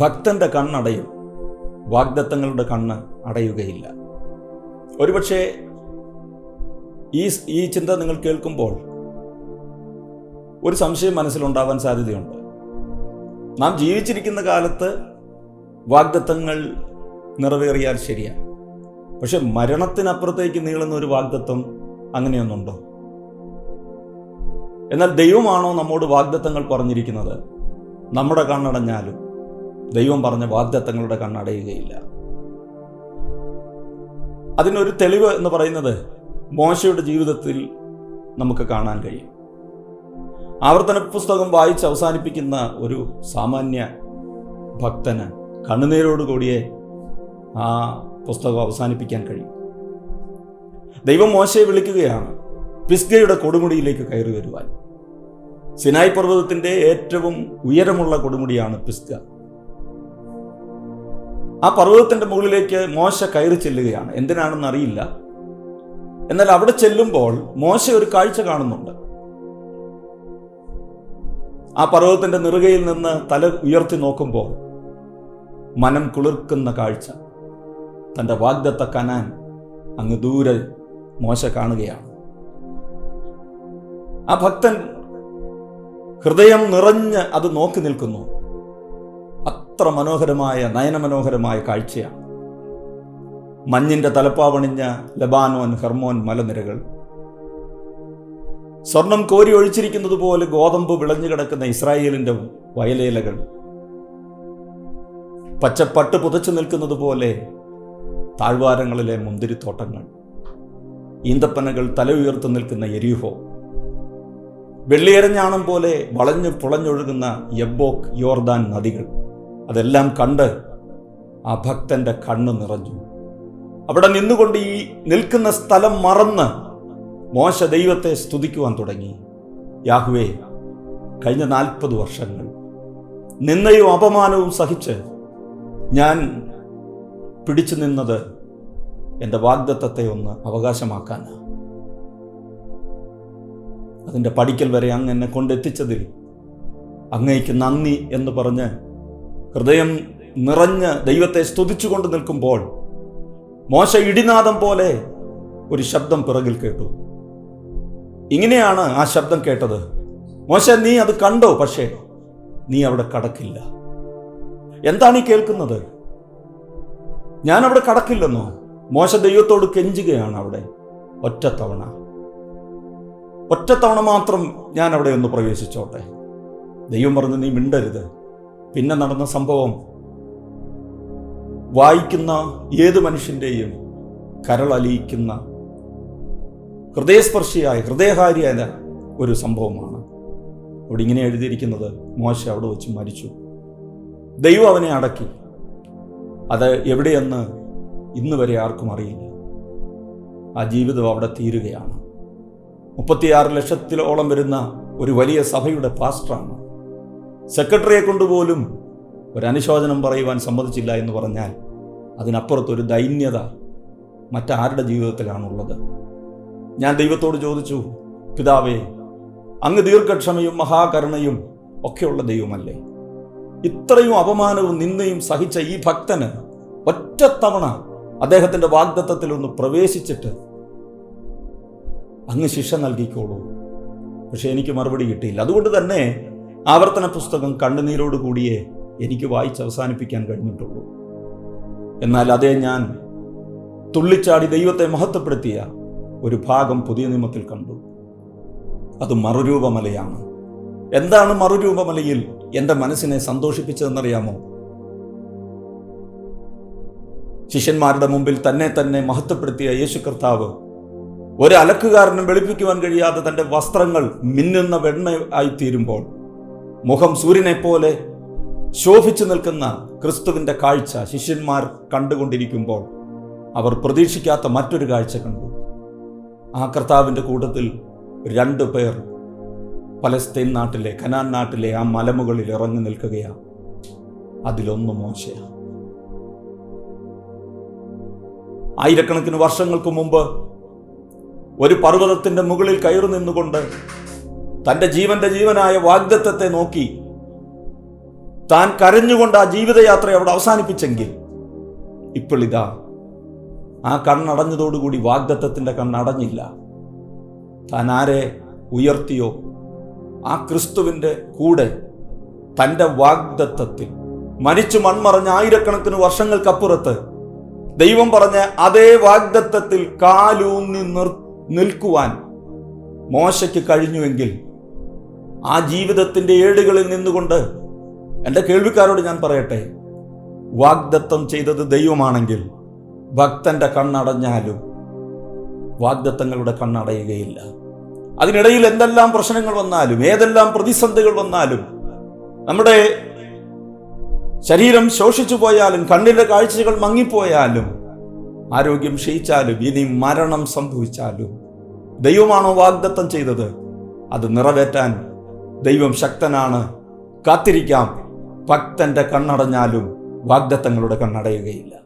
ഭക്തന്റെ കണ്ണടയും വാഗ്ദത്തങ്ങളുടെ കണ്ണ് അടയുകയില്ല. ഒരുപക്ഷെ ഈ ഈ ചിന്ത നിങ്ങൾ കേൾക്കുമ്പോൾ ഒരു സംശയം മനസ്സിലുണ്ടാവാൻ സാധ്യതയുണ്ട്. നാം ജീവിച്ചിരിക്കുന്ന കാലത്ത് വാഗ്ദത്തങ്ങൾ നിറവേറിയാൽ ശരിയാണ് പക്ഷെ മരണത്തിനപ്പുറത്തേക്ക് നീളുന്ന ഒരു വാഗ്ദത്വം അങ്ങനെയൊന്നുണ്ടോ? എന്നാൽ ദൈവമാണോ നമ്മോട് വാഗ്ദത്തങ്ങൾ പറഞ്ഞിരിക്കുന്നത്? നമ്മുടെ കണ്ണടഞ്ഞാലും ദൈവം പറഞ്ഞ വാഗ്ദത്തങ്ങളുടെ കണ്ണടയുകയില്ല. അതിനൊരു തെളിവ് എന്ന് പറയുന്നത് മോശയുടെ ജീവിതത്തിൽ നമുക്ക് കാണാൻ കഴിയും. ആവർത്തന പുസ്തകം വായിച്ച് അവസാനിപ്പിക്കുന്ന ഒരു സാമാന്യ ഭക്തന് കണ്ണുനീരോടുകൂടിയേ ആ പുസ്തകം അവസാനിപ്പിക്കാൻ കഴിയും. ദൈവം മോശയെ വിളിക്കുകയാണ് പിസ്ഗയുടെ കൊടുമുടിയിലേക്ക് കയറി വരുവാൻ. സിനായ് പർവതത്തിന്റെ ഏറ്റവും ഉയരമുള്ള കൊടുമുടിയാണ് പിസ്ഗ. ആ പർവതത്തിന്റെ മുകളിലേക്ക് മോശ കയറി ചെല്ലുകയാണ്. എന്തിനാണെന്ന് അറിയില്ല. എന്നാൽ അവിടെ ചെല്ലുമ്പോൾ മോശ ഒരു കാഴ്ച കാണുന്നുണ്ട്. ആ പർവതത്തിന്റെ നെറുകയിൽ നിന്ന് തല ഉയർത്തി നോക്കുമ്പോൾ മനം കുളിർക്കുന്ന കാഴ്ച. തന്റെ വാഗ്ദത്ത കനാൻ അങ്ങ് ദൂരെ മോശ കാണുകയാണ്. ആ ഭക്തൻ ഹൃദയം നിറഞ്ഞ് അത് നോക്കി നിൽക്കുന്നു. അത്ര മനോഹരമായ നയനമനോഹരമായ കാഴ്ചയാണ്. മഞ്ഞിന്റെ തലപ്പാവണിഞ്ഞ ലബാനോൻ ഹെർമോൻ മലനിരകൾ. സ്വർണം കോരി ഒഴിച്ചിരിക്കുന്നത് പോലെ ഗോതമ്പ് വിളഞ്ഞു കിടക്കുന്ന ഇസ്രായേലിന്റെ വയലേലകൾ. പച്ചപ്പട്ട് പുതച്ചു നിൽക്കുന്നത് പോലെ താഴ്വാരങ്ങളിലെ മുന്തിരിത്തോട്ടങ്ങൾ. ഈന്തപ്പനകൾ തല ഉയർത്തു നിൽക്കുന്ന എരിഹോ. വെള്ളിയരഞ്ഞാണം പോലെ വളഞ്ഞു പുളഞ്ഞൊഴുകുന്ന യബ്ബോക്ക് യോർദാൻ നദികൾ. അതെല്ലാം കണ്ട് ആ ഭക്തന്റെ കണ്ണ് നിറഞ്ഞു. അവിടെ നിന്നുകൊണ്ട് ഈ നിൽക്കുന്ന സ്ഥലം മറന്ന് മോശ ദൈവത്തെ സ്തുതിക്കുവാൻ തുടങ്ങി. യാഹുവേ കഴിഞ്ഞ നാൽപ്പത് വർഷങ്ങൾ നിന്നയും അപമാനവും സഹിച്ച് ഞാൻ പിടിച്ചു നിന്നത് എന്റെ വാഗ്ദത്തത്തെ ഒന്ന് അവകാശമാക്കാനാണ് അതിന്റെ പഠിക്കൽ വരെ അങ്ങ് എന്നെ കൊണ്ടെത്തിച്ചതിൽ അങ്ങേക്ക് നന്ദി എന്ന് പറഞ്ഞ് ഹൃദയം നിറഞ്ഞ് ദൈവത്തെ സ്തുതിച്ചുകൊണ്ട് നിൽക്കുമ്പോൾ മോശ ഇടിനാദം പോലെ ഒരു ശബ്ദം പിറകിൽ കേട്ടു. ഇങ്ങനെയാണ് ആ ശബ്ദം കേട്ടത്. മോശ നീ അത് കണ്ടോ? പക്ഷേ നീ അവിടെ കടക്കില്ല. എന്താണ് ഈ കേൾക്കുന്നത്? ഞാൻ അവിടെ കടക്കില്ലെന്നോ? മോശ ദൈവത്തോട് കെഞ്ചുകയാണ് അവിടെ. ഒറ്റത്തവണ ഒറ്റത്തവണ മാത്രം ഞാൻ അവിടെ ഒന്ന് പ്രവേശിച്ചോട്ടെ. ദൈവം പറഞ്ഞു നീ മിണ്ടരുത്. പിന്നെ നടന്ന സംഭവം വായിക്കുന്ന ഏത് മനുഷ്യന്റെയും കരളലിയിക്കുന്ന ഹൃദയസ്പർശിയായ ഹൃദയഹാരിയായ ഒരു സംഭവമാണ്. അവിടെ ഇങ്ങനെ എഴുതിയിരിക്കുന്നത് മോശ അവിടെ വെച്ച് മരിച്ചു. ദൈവം അവനെ അടക്കി. അത് എവിടെയെന്ന് ഇന്ന് വരെ ആർക്കും അറിയില്ല. ആ ജീവിതം അവിടെ തീരുകയാണ്. മുപ്പത്തിയാറ് ലക്ഷത്തിലോളം വരുന്ന ഒരു വലിയ സഭയുടെ പാസ്റ്ററാണ് സെക്രട്ടറിയെ കൊണ്ടുപോലും ഒരു അനുശോചനം പറയുവാൻ സമ്മതിച്ചില്ല എന്ന് പറഞ്ഞാൽ അതിനപ്പുറത്തൊരു ദൈന്യത മറ്റാരുടെ ജീവിതത്തിലാണുള്ളത്? ഞാൻ ദൈവത്തോട് ചോദിച്ചു പിതാവേ അങ്ങ് ദീർഘക്ഷമയും മഹാകരുണയും ഒക്കെയുള്ള ദൈവമല്ലേ? ഇത്രയും അപമാനവും നിന്ദയും സഹിച്ച ഈ ഭക്തന് ഒറ്റത്തവണ അദ്ദേഹത്തിന്റെ വാഗ്ദത്തത്തിൽ ഒന്ന് പ്രവേശിച്ചിട്ട് അങ്ങ് ശിക്ഷ നൽകിക്കോളൂ. പക്ഷെ എനിക്ക് മറുപടി കിട്ടിയില്ല. അതുകൊണ്ട് തന്നെ ആവർത്തന പുസ്തകം കണ്ണുനീരോടുകൂടിയേ എനിക്ക് വായിച്ച് അവസാനിപ്പിക്കാൻ കഴിഞ്ഞിട്ടുള്ളൂ. എന്നാൽ അതേ ഞാൻ തുള്ളിച്ചാടി ദൈവത്തെ മഹത്വപ്പെടുത്തിയ ഒരു ഭാഗം പുതിയ നിയമത്തിൽ കണ്ടു. അത് മറുരൂപമലയാണ്. എന്താണ് മറുരൂപമലയിൽ എന്റെ മനസ്സിനെ സന്തോഷിപ്പിച്ചതെന്നറിയാമോ? ശിഷ്യന്മാരുടെ മുമ്പിൽ തന്നെ തന്നെ മഹത്വപ്പെടുത്തിയ യേശു കർത്താവ് ഒരലക്കുകാരനും വെളുപ്പിക്കുവാൻ കഴിയാതെ തന്റെ വസ്ത്രങ്ങൾ മിന്നുന്ന വെണ്ണ ആയിത്തീരുമ്പോൾ മുഖം സൂര്യനെ പോലെ ശോഭിച്ചു നിൽക്കുന്ന ക്രിസ്തുവിന്റെ കാഴ്ച ശിഷ്യന്മാർ കണ്ടുകൊണ്ടിരിക്കുമ്പോൾ അവർ പ്രതീക്ഷിക്കാത്ത മറ്റൊരു കാഴ്ച കണ്ടു. ആ കർത്താവിന്റെ കൂട്ടത്തിൽ രണ്ടു പേർ പലസ്തീൻ നാട്ടിലെ കനാൻ നാട്ടിലെ ആ മലമുകളിൽ ഇറങ്ങി നിൽക്കുകയാണ് അതിലൊന്ന് മോശയാണ് ആയിരക്കണക്കിന് വർഷങ്ങൾക്ക് മുമ്പ് ഒരു പർവതത്തിന്റെ മുകളിൽ കയറി നിന്നുകൊണ്ട് തന്റെ ജീവന്റെ ജീവനായ വാഗ്ദത്തത്തെ നോക്കി താൻ കരഞ്ഞുകൊണ്ട് ആ ജീവിതയാത്ര അവിടെ അവസാനിപ്പിച്ചെങ്കിൽ ഇപ്പോൾ ഇതാ ആ കണ്ണടഞ്ഞതോടുകൂടി വാഗ്ദത്തത്തിന്റെ കണ്ണടഞ്ഞില്ല. താൻ ആരെ ഉയർത്തിയോ ആ ക്രിസ്തുവിന്റെ കൂടെ തന്റെ വാഗ്ദത്തത്തിൽ മരിച്ചു മൺമറഞ്ഞ ആയിരക്കണക്കിന് വർഷങ്ങൾക്കപ്പുറത്ത് ദൈവം പറഞ്ഞ അതേ വാഗ്ദത്തത്തിൽ കാലൂന്നി നിർ നിൽക്കുവാൻ മോശയ്ക്ക് കഴിഞ്ഞുവെങ്കിൽ ആ ജീവിതത്തിന്റെ ഏടുകളിൽ നിന്നുകൊണ്ട് എന്റെ കേൾവിക്കാരോട് ഞാൻ പറയട്ടെ. വാഗ്ദത്തം ചെയ്തത് ദൈവമാണെങ്കിൽ ഭക്തന്റെ കണ്ണടഞ്ഞാലും വാഗ്ദത്തങ്ങളുടെ കണ്ണടയുകയില്ല. അതിനിടയിൽ എന്തെല്ലാം പ്രശ്നങ്ങൾ വന്നാലും ഏതെല്ലാം പ്രതിസന്ധികൾ വന്നാലും നമ്മുടെ ശരീരം ശോഷിച്ചു പോയാലും കണ്ണിന്റെ കാഴ്ചകൾ മങ്ങിപ്പോയാലും ആരോഗ്യം ക്ഷയിച്ചാലും ഇനി മരണം സംഭവിച്ചാലും ദൈവമാണോ വാഗ്ദത്തം ചെയ്തത്? അത് നിറവേറ്റാൻ ദൈവം ശക്തനാണ്. കാത്തിരിക്കാം. ഭക്തന്റെ കണ്ണടഞ്ഞാലും വാഗ്ദത്തങ്ങളുടെ കണ്ണടയുകയില്ല.